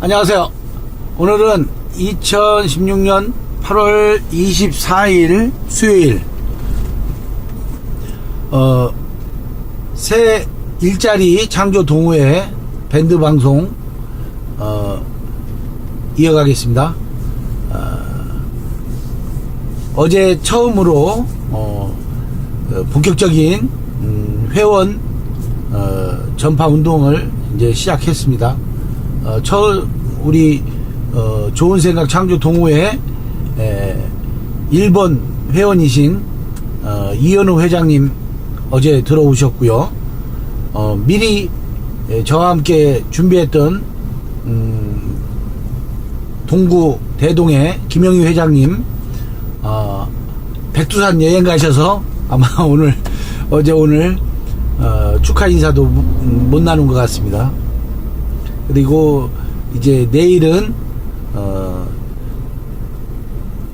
안녕하세요. 오늘은 2016년 8월 24일 수요일, 어, 새 일자리 창조 동호회 밴드 방송, 어, 이어가겠습니다. 어, 제 처음으로, 어, 어, 본격적인, 음, 회원, 어, 전파 운동을 이제 시작했습니다. 어, 첫 우리 어, 좋은 생각 창조 동호회 에, 1번 회원이신 어, 이현우 회장님 어제 들어오셨고요. 어, 미리 에, 저와 함께 준비했던 음, 동구 대동의 김영희 회장님 어, 백두산 여행 가셔서 아마 오늘 어제 오늘 어, 축하 인사도 못, 못 나눈 것 같습니다. 그리고 이제 내일은 어,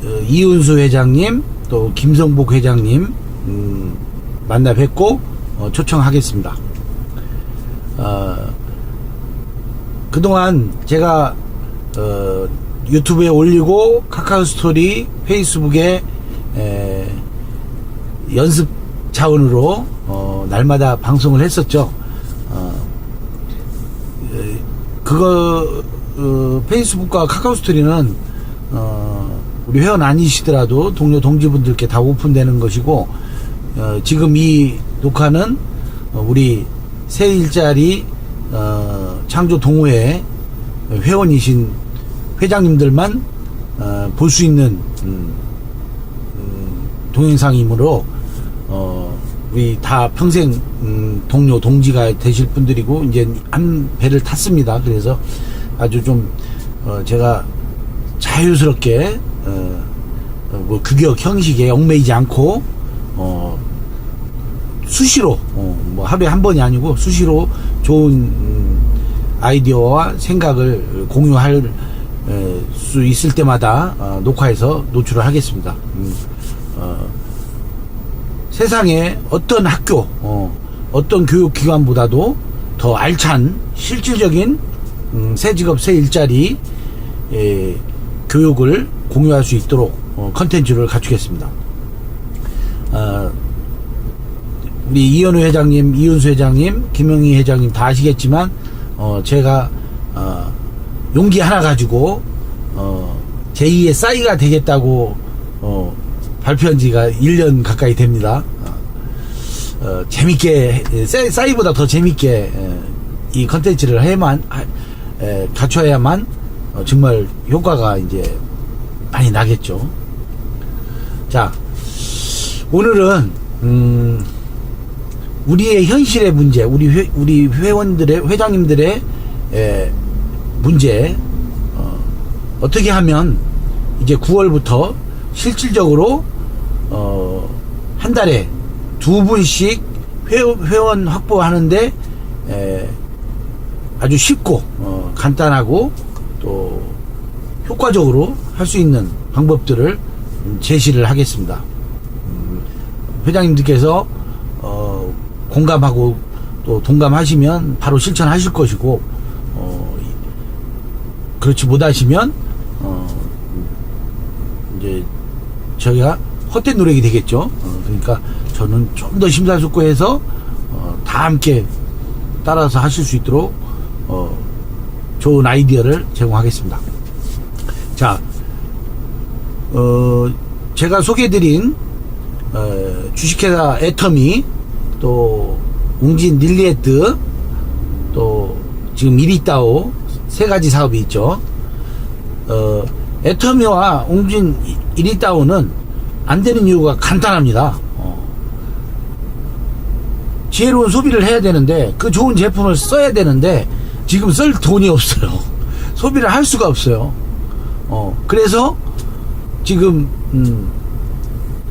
어, 이윤수 회장님 또 김성복 회장님 음, 만나 뵙고 어, 초청하겠습니다. 어, 그동안 제가 어, 유튜브에 올리고 카카오 스토리, 페이스북에 에, 연습 차원으로 어, 날마다 방송을 했었죠. 어, 에, 그거 어, 페이스북과 카카오 스토리는 어, 우리 회원 아니시더라도 동료 동지분들께 다 오픈되는 것이고 어, 지금 이 녹화는 어, 우리 새 일자리 어, 창조 동호회 회원이신 회장님들만 어, 볼 수 있는 음, 음, 동영상이므로 어, 우리 다 평생 음, 동료 동지가 되실 분들이고 이제 한 배를 탔습니다. 그래서 아주 좀 어, 제가 자유스럽게 어, 어, 뭐 규격 형식에 얽매이지 않고 어, 수시로 어, 뭐 하루에 한 번이 아니고 수시로 좋은 음, 아이디어와 생각을 공유할 에, 수 있을 때마다 어, 녹화해서 노출을 하겠습니다. 음, 어, 세상에 어떤 학교, 어, 떤 교육기관보다도 더 알찬 실질적인 음, 새 직업 새 일자리 에, 교육을 공유할 수 있도록 어, 컨텐츠를 갖추겠습니다. 어, 우리 이현우 회장님, 이윤수 회장님, 김영희 회장님 다 아시겠지만 어, 제가 어, 용기 하나 가지고 어, 제2의 싸이가 되겠다고 어, 발표한 지가 1년 가까이 됩니다. 어, 어, 재밌게 싸- 싸이보다 더 재밌게 에, 이 컨텐츠를 해만 하- 에, 갖춰야만 어, 정말 효과가 이제 많이 나겠죠. 자 오늘은 음, 우리의 현실의 문제, 우리 회, 우리 회원들의 회장님들의 에, 문제 어, 어떻게 하면 이제 9월부터 실질적으로 어, 한 달에 두 분씩 회, 회원 확보하는데 에, 아주 쉽고 어, 간단하고 또 효과적으로 할 수 있는 방법들을 음, 제시를 하겠습니다. 음, 회장님들께서 어, 공감하고 또 동감하시면 바로 실천하실 것이고 어, 이- 그렇지 못하시면 어, 이제 저희가 헛된 노력이 되겠죠. 어, 그러니까 저는 좀 더 심사숙고해서 어, 다 함께 따라서 하실 수 있도록 어, 좋은 아이디어를 제공하겠습니다. 자, 어, 제가 소개해드린 어, 주식회사 애터미 또 웅진 닐리에트 또 지금 이리따오 세 가지 사업이 있죠. 어, 애터미와 웅진 이리따오는 안 되는 이유가 간단합니다. 어. 지혜로운 소비를 해야 되는데 그 좋은 제품을 써야 되는데 지금 쓸 돈이 없어요. 소비를 할 수가 없어요. 어, 그래서 지금 음,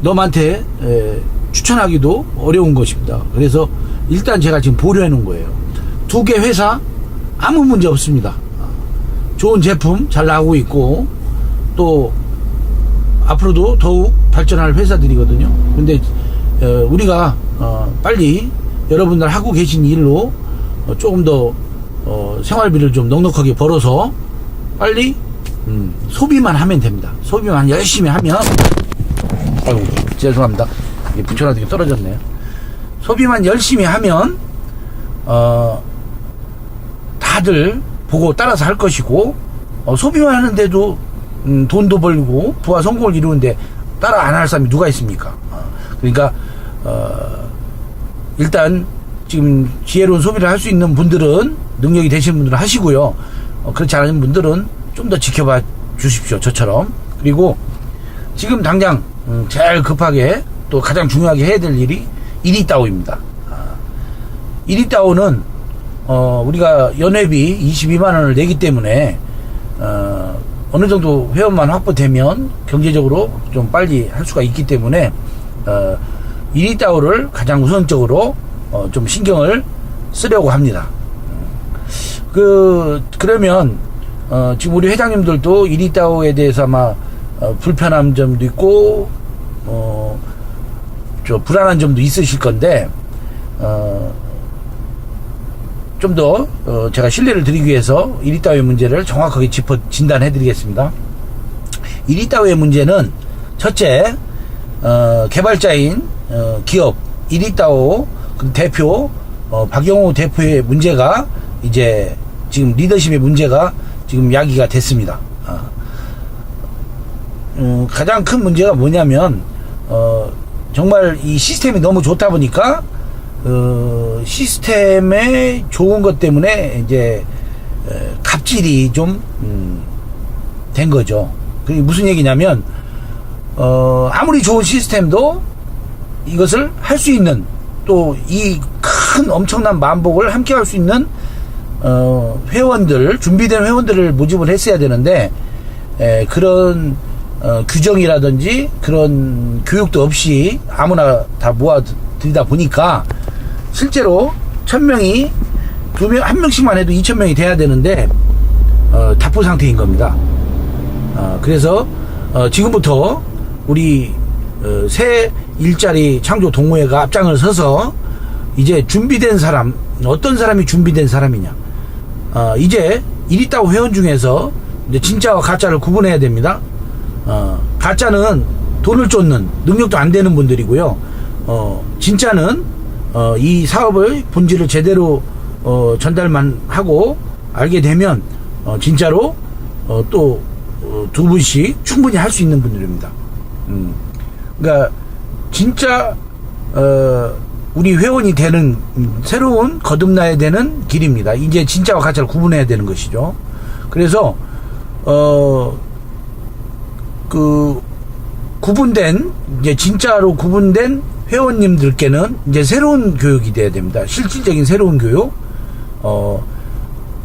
넘한테 에, 추천하기도 어려운 것입니다. 그래서 일단 제가 지금 보류해 놓은 거예요. 두 개 회사 아무 문제 없습니다. 좋은 제품 잘 나오고 있고 또 앞으로도 더욱 발전할 회사들이거든요. 근데 어, 우리가 어, 빨리 여러분들 하고 계신 일로 어, 조금 더 어, 생활비를 좀 넉넉하게 벌어서 빨리 음, 소비만 하면 됩니다. 소비만 열심히 하면 아유 죄송합니다. 이게 붙여놨던 게 떨어졌네요. 소비만 열심히 하면 어 다들 보고 따라서 할 것이고 어, 소비만 하는데도 음, 돈도 벌고 부와 성공을 이루는데 따라 안 할 사람이 누가 있습니까? 어, 그러니까 어, 일단 지금 지혜로운 소비를 할 수 있는 분들은 능력이 되시는 분들은 하시고요. 어, 그렇지 않은 분들은 좀 더 지켜봐 주십시오. 저처럼. 그리고 지금 당장 음, 제일 급하게 또 가장 중요하게 해야 될 일이 이리따오입니다. 아, 이리따오는 어, 우리가 연회비 22만 원을 내기 때문에 어, 어느 정도 회원만 확보되면 경제적으로 좀 빨리 할 수가 있기 때문에 어, 이리 따오를 가장 우선적으로 어, 좀 신경을 쓰려고 합니다. 그 그러면 어, 지금 우리 회장님들도 이리 따오에 대해서 아마 어, 불편한 점도 있고 어, 저 불안한 점도 있으실 건데 어, 좀더 어, 제가 신뢰를 드리기 위해서 이리따오의 문제를 정확하게 짚어 진단해 드리겠습니다. 이리따오의 문제는 첫째 어, 개발자인 어, 기업 이리따오 그 대표 어, 박영호 대표의 문제가 이제 지금 리더십의 문제가 지금 야기가 됐습니다. 아. 음, 가장 큰 문제가 뭐냐면 어, 정말 이 시스템이 너무 좋다 보니까 어, 시스템의 좋은 것 때문에 이제 에, 갑질이 좀 음, 된 거죠. 그게 무슨 얘기냐면 어, 아무리 좋은 시스템도 이것을 할 수 있는 또 이 큰 엄청난 만복을 함께 할 수 있는 어, 회원들 준비된 회원들을 모집을 했어야 되는데 에, 그런 어, 규정이라든지 그런 교육도 없이 아무나 다 모아 들이다 보니까 실제로 천 명이 두 명 한 명씩만 해도 이천 명이 돼야 되는데 어, 답보 상태인 겁니다. 어, 그래서 어, 지금부터 우리 어, 새 일자리 창조 동호회가 앞장을 서서 이제 준비된 사람 어떤 사람이 준비된 사람이냐 어, 이제 이리따오 회원 중에서 진짜와 가짜를 구분해야 됩니다. 어, 가짜는 돈을 쫓는 능력도 안 되는 분들이고요. 어, 진짜는 어, 이 사업의 본질을 제대로 어, 전달만 하고 알게 되면 어, 진짜로 어, 또 어, 두 분씩 충분히 할 수 있는 분들입니다. 음. 그러니까 진짜 어, 우리 회원이 되는 음, 새로운 거듭나야 되는 길입니다. 이제 진짜와 가짜를 구분해야 되는 것이죠. 그래서 어, 그 구분된 이제 진짜로 구분된 회원님들께는 이제 새로운 교육이 돼야 됩니다. 실질적인 새로운 교육. 어,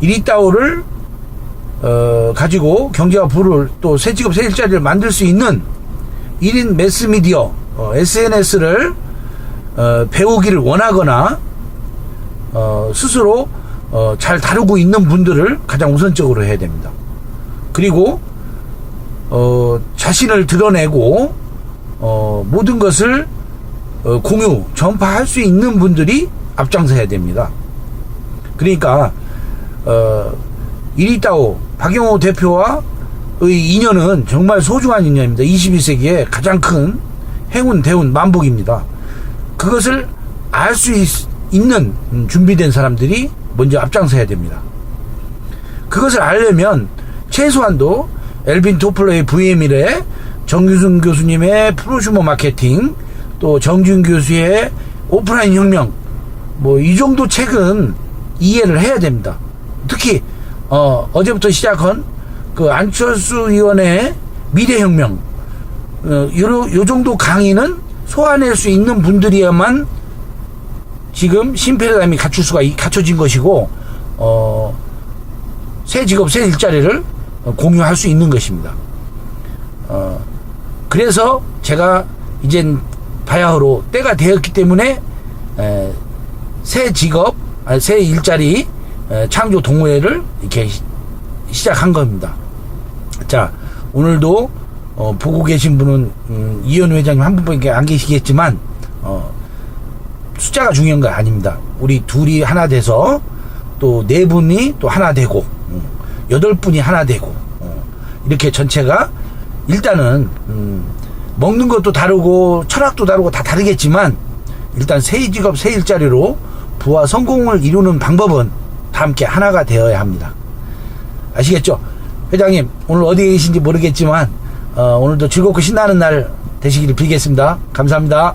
이리따오를 어, 가지고 경제와 부를 또 새 직업 새 일자리를 만들 수 있는 1인 매스미디어 어, SNS를 어, 배우기를 원하거나 어, 스스로 어, 잘 다루고 있는 분들을 가장 우선적으로 해야 됩니다. 그리고 어, 자신을 드러내고 어, 모든 것을 어, 공유, 전파할 수 있는 분들이 앞장서야 됩니다. 그러니까 어, 이리따오 박영호 대표와의 인연은 정말 소중한 인연입니다. 21세기에 가장 큰 행운, 대운, 만복입니다. 그것을 알 수 있는 음, 준비된 사람들이 먼저 앞장서야 됩니다. 그것을 알려면 최소한도 엘빈 토플러의 VM이래 정규순 교수님의 프로슈머 마케팅 또 정준 교수의 오프라인 혁명 뭐 이 정도 책은 이해를 해야 됩니다. 특히 어, 어제부터 시작한 그 안철수 의원의 미래혁명 어, 요, 요 정도 강의는 소화낼 수 있는 분들이야만 지금 신패러다임이 갖출 수가 이- 갖춰진 것이고 어, 새 직업 새 일자리를 어, 공유할 수 있는 것입니다. 어, 그래서 제가 이젠 바야흐로 때가 되었기 때문에 에, 새 직업, 아니, 새 일자리 에, 창조 동호회를 이렇게 시- 시작한 겁니다. 자, 오늘도 어, 보고 계신 분은 음, 이현 회장님 한 분밖에 안 계시겠지만 어, 숫자가 중요한 거 아닙니다. 우리 둘이 하나 돼서 또 네 분이 또 하나 되고 음, 여덟 분이 하나 되고 어, 이렇게 전체가 일단은 음, 먹는 것도 다르고 철학도 다르고 다 다르겠지만 일단 새 직업 새 일자리로 부와 성공을 이루는 방법은 다 함께 하나가 되어야 합니다. 아시겠죠? 회장님 오늘 어디에 계신지 모르겠지만 어, 오늘도 즐겁고 신나는 날 되시기를 빌겠습니다. 감사합니다.